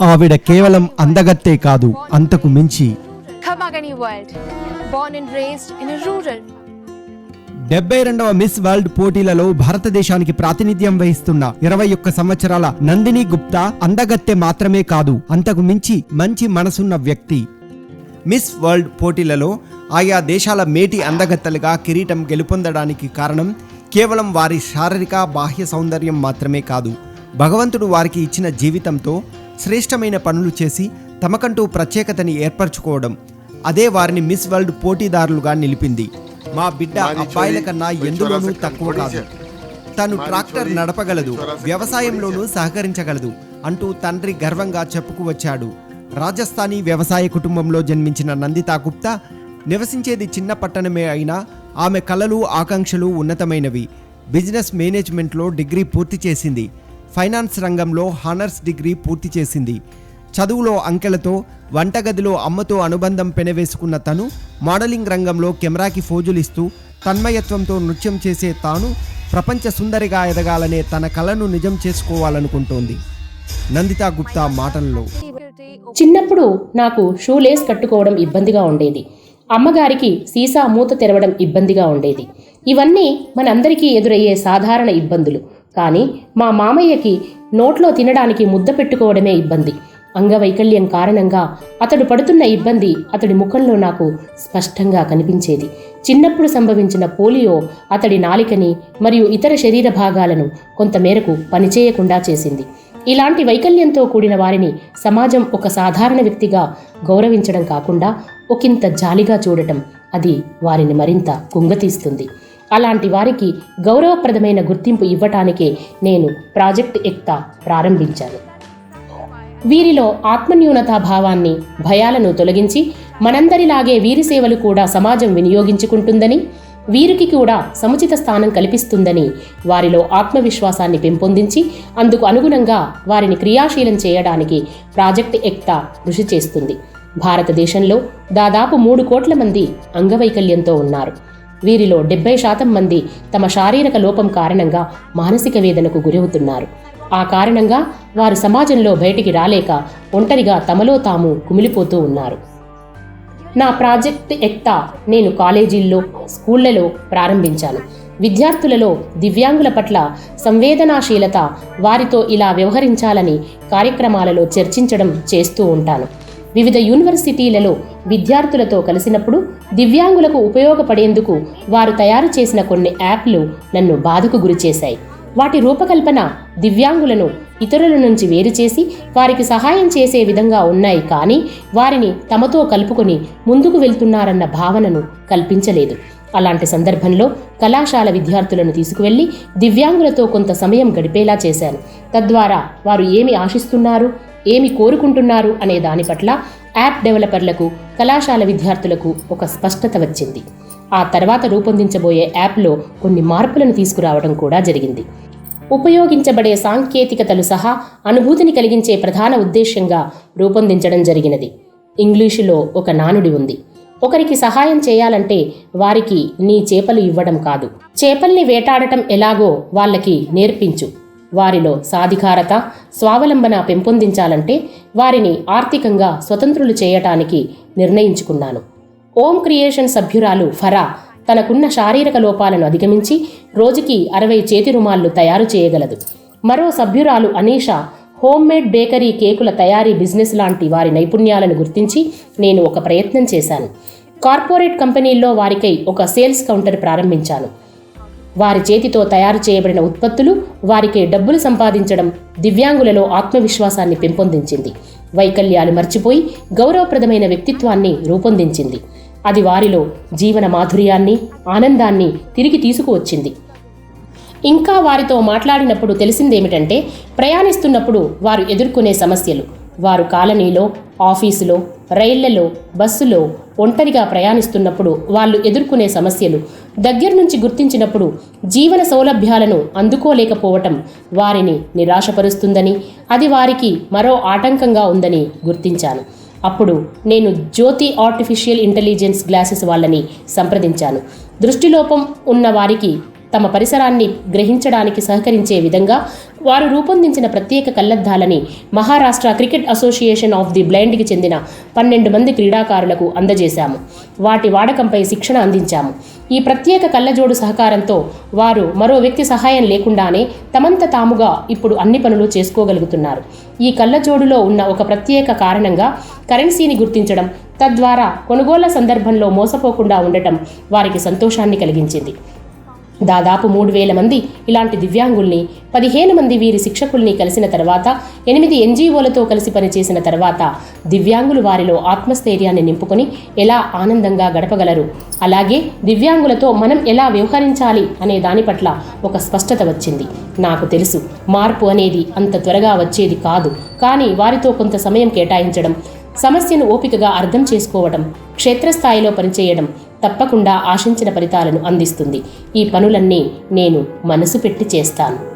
ఆవిడ కేవలం అందగత్తే కాదు అంతకు మించి. డెబ్బై రెండవ మిస్ వరల్డ్ పోటీలలో భారతదేశానికి ప్రాతినిధ్యం వహిస్తున్న ఇరవై ఒక్క సంవత్సరాల నందిని గుప్తా అందగత్తె మాత్రమే కాదు అంతకు మించి మంచి మనసున్న వ్యక్తి. మిస్ వరల్డ్ పోటీలలో ఆయా దేశాల మేటి అందగత్తెలుగా కిరీటం గెలుపొందడానికి కారణం కేవలం వారి శారీరక బాహ్య సౌందర్యం మాత్రమే కాదు. భగవంతుడు వారికి ఇచ్చిన జీవితంతో శ్రేష్టమైన పనులు చేసి తమకంటూ ప్రత్యేకతని ఏర్పరచుకోవడం. అదే వారిని మిస్ వరల్డ్ పోటీదారులుగా నిలిపింది. మా బిడ్డ అబ్బాయిల కన్నా ఎందులోనూ తక్కువ కాదు. తను ట్రాక్టర్ నడపగలదు. వ్యవసాయంలోనూ సహకరించగలదు అంటూ తండ్రి గర్వంగా చెప్పుకువచ్చాడు రాజస్థానీ వ్యవసాయ కుటుంబంలో జన్మించిన నందితా గుప్తా నివసించేది చిన్న పట్టణమే అయినా ఆమె కలలు ఆకాంక్షలు ఉన్నతమైనవి. బిజినెస్ మేనేజ్మెంట్లో డిగ్రీ పూర్తి చేసింది. ఫైనాన్స్ రంగంలో హానర్స్ డిగ్రీ పూర్తి చేసింది. చదువులో అంకెలతో వంటగదిలో అమ్మతో అనుబంధం పెనవేసుకున్న తను మోడలింగ్ రంగంలో కెమెరాకి ఫోజులిస్తూ తన్మయత్వంతో నృత్యం చేసే తాను ప్రపంచ సుందరిగా ఎదగాలనే తన కలను నిజం చేసుకోవాలనుకుంటోంది. నందితా గుప్తా మాటల్లో. చిన్నప్పుడు నాకు షూ లేస్ కట్టుకోవడం ఇబ్బందిగా ఉండేది. అమ్మగారికి సీసా మూత తెరవడం ఇబ్బందిగా ఉండేది. ఇవన్నీ మనందరికీ ఎదురయ్యే సాధారణ ఇబ్బందులు. కానీ మా మామయ్యకి నోట్లో తినడానికి ముద్ద పెట్టుకోవడమే ఇబ్బంది. అంగవైకల్యం కారణంగా అతడు పడుతున్న ఇబ్బంది అతడి ముఖంలో నాకు స్పష్టంగా కనిపించేది. చిన్నప్పుడు సంభవించిన పోలియో అతడి నాలికని మరియు ఇతర శరీర భాగాలను కొంతమేరకు పనిచేయకుండా చేసింది. ఇలాంటి వైకల్యంతో కూడిన వారిని సమాజం ఒక సాధారణ వ్యక్తిగా గౌరవించడం కాకుండా ఒకంత జాలిగా చూడటం అది వారిని మరింత కుంగతీస్తుంది అలాంటి వారికి గౌరవప్రదమైన గుర్తింపు ఇవ్వటానికే నేను ప్రాజెక్ట్ ఎక్తా ప్రారంభించాను. వీరిలో ఆత్మన్యూనతా భావాన్ని భయాలను తొలగించి మనందరిలాగే వీరి సేవలు కూడా సమాజం వినియోగించుకుంటుందని వీరికి కూడా సముచిత స్థానం కల్పిస్తుందని వారిలో ఆత్మవిశ్వాసాన్ని పెంపొందించి అందుకు అనుగుణంగా వారిని క్రియాశీలం చేయడానికి ప్రాజెక్ట్ ఎక్తా కృషి చేస్తుంది. భారతదేశంలో దాదాపు మూడు కోట్ల మంది అంగవైకల్యంతో ఉన్నారు. వీరిలో డెబ్బై శాతం మంది తమ శారీరక లోపం కారణంగా మానసిక వేదనకు గురవుతున్నారు. ఆ కారణంగా వారు సమాజంలో బయటికి రాలేక ఒంటరిగా తమలో తాము కుమిలిపోతూ ఉన్నారు. నా ప్రాజెక్ట్ ఎక్తా నేను కాలేజీల్లో స్కూళ్ళలో ప్రారంభించాను. విద్యార్థులలో దివ్యాంగుల పట్ల సంవేదనాశీలత వారితో ఇలా వ్యవహరించాలని కార్యక్రమాలలో చర్చించడం చేస్తూ ఉంటాను. వివిధ యూనివర్సిటీలలో విద్యార్థులతో కలిసినప్పుడు దివ్యాంగులకు ఉపయోగపడేందుకు వారు తయారు చేసిన కొన్ని యాప్లు నన్ను బాధకు గురిచేశాయి వాటి రూపకల్పన దివ్యాంగులను ఇతరుల నుంచి వేరు చేసి వారికి సహాయం చేసే విధంగా ఉన్నాయి కానీ వారిని తమతో కలుపుకొని ముందుకు వెళ్తున్నారన్న భావనను కల్పించలేదు. అలాంటి సందర్భంలో కళాశాల విద్యార్థులను తీసుకువెళ్ళి దివ్యాంగులతో కొంత సమయం గడిపేలా చేశాను. తద్వారా వారు ఏమి ఆశిస్తున్నారు? ఏమి కోరుకుంటున్నారు అనే దాని పట్ల యాప్ డెవలపర్లకు కళాశాల విద్యార్థులకు ఒక స్పష్టత వచ్చింది. ఆ తర్వాత రూపొందించబోయే యాప్లో కొన్ని మార్పులను తీసుకురావడం కూడా జరిగింది. ఉపయోగించబడే సాంకేతికతలు సహా అనుభూతిని కలిగించే ప్రధాన ఉద్దేశ్యంగా రూపొందించడం జరిగినది. ఇంగ్లీషులో ఒక నానుడి ఉంది. ఒకరికి సహాయం చేయాలంటే వారికి నీ చేపలు ఇవ్వడం కాదు. చేపల్ని వేటాడటం ఎలాగో వాళ్ళకి నేర్పించు. వారిలో సాధికారత స్వావలంబన పెంపొందించాలంటే వారిని ఆర్థికంగా స్వతంత్రులు చేయటానికి నిర్ణయించుకున్నాను. ఓం క్రియేషన్ సభ్యురాలు ఫరా తనకున్న శారీరక లోపాలను అధిగమించి రోజుకి అరవై చేతి రుమాళ్ళు తయారు చేయగలదు. మరో సభ్యురాలు అనీషా హోమ్మేడ్ బేకరీ కేకుల తయారీ బిజినెస్ లాంటి వారి నైపుణ్యాలను గుర్తించి నేను ఒక ప్రయత్నం చేశాను. కార్పొరేట్ కంపెనీల్లో వారికై ఒక సేల్స్ కౌంటర్ ప్రారంభించాను. వారి చేతితో తయారు చేయబడిన ఉత్పత్తులు వారికి డబ్బులు సంపాదించడం దివ్యాంగులలో ఆత్మవిశ్వాసాన్ని పెంపొందించింది. వైకల్యాలు మర్చిపోయి గౌరవప్రదమైన వ్యక్తిత్వాన్ని రూపొందించింది. అది వారిలో జీవన మాధుర్యాన్ని ఆనందాన్ని తిరిగి తీసుకువచ్చింది. ఇంకా వారితో మాట్లాడినప్పుడు తెలిసిందేమిటంటే ప్రయాణిస్తున్నప్పుడు వారు ఎదుర్కొనే సమస్యలు. వారు కాలనీలో ఆఫీసులో రైళ్ళలో బస్సులో ఒంటరిగా ప్రయాణిస్తున్నప్పుడు వాళ్ళు ఎదుర్కొనే సమస్యలు దగ్గర నుంచి గుర్తించినప్పుడు జీవన సౌలభ్యాలను అందుకోలేకపోవటం వారిని నిరాశపరుస్తుందని అది వారికి మరో ఆటంకంగా ఉందని గుర్తించాను. అప్పుడు నేను జ్యోతి ఆర్టిఫిషియల్ ఇంటెలిజెన్స్ గ్లాసెస్ వాళ్ళని సంప్రదించాను. దృష్టిలోపం ఉన్న వారికి తమ పరిసరాన్ని గ్రహించడానికి సహకరించే విధంగా వారు రూపొందించిన ప్రత్యేక కళ్ళద్దాలని Maharashtra cricket association of the బ్లైండ్కి చెందిన పన్నెండు మంది క్రీడాకారులకు అందజేశాము. వాటి వాడకంపై శిక్షణ అందించాము. ఈ ప్రత్యేక కళ్ళజోడు సహకారంతో వారు మరో వ్యక్తి సహాయం లేకుండానే తమంత తాముగా ఇప్పుడు అన్ని పనులు చేసుకోగలుగుతున్నారు. ఈ కళ్ళజోడులో ఉన్న ఒక ప్రత్యేక కారణంగా కరెన్సీని గుర్తించడం తద్వారా కొనుగోళ్ళ సందర్భంలో మోసపోకుండా ఉండటం వారికి సంతోషాన్ని కలిగించింది. దాదాపు మూడు వేల మంది ఇలాంటి దివ్యాంగుల్ని పదిహేను మంది వీరి శిక్షకుల్ని కలిసిన తర్వాత ఎనిమిది ఎన్జీఓలతో కలిసి పనిచేసిన తర్వాత దివ్యాంగులు వారిలో ఆత్మస్థైర్యాన్ని నింపుకొని ఎలా ఆనందంగా గడపగలరు? అలాగే దివ్యాంగులతో మనం ఎలా వ్యవహరించాలి అనే దాని పట్ల ఒక స్పష్టత వచ్చింది. నాకు తెలుసు మార్పు అనేది అంత త్వరగా వచ్చేది కాదు కానీ వారితో కొంత సమయం కేటాయించడం సమస్యను ఓపికగా అర్థం చేసుకోవడం క్షేత్రస్థాయిలో పనిచేయడం తప్పకుండా ఆశించిన ఫలితాలను అందిస్తుంది. ఈ పనులన్నీ నేను మనసు పెట్టి చేస్తాను.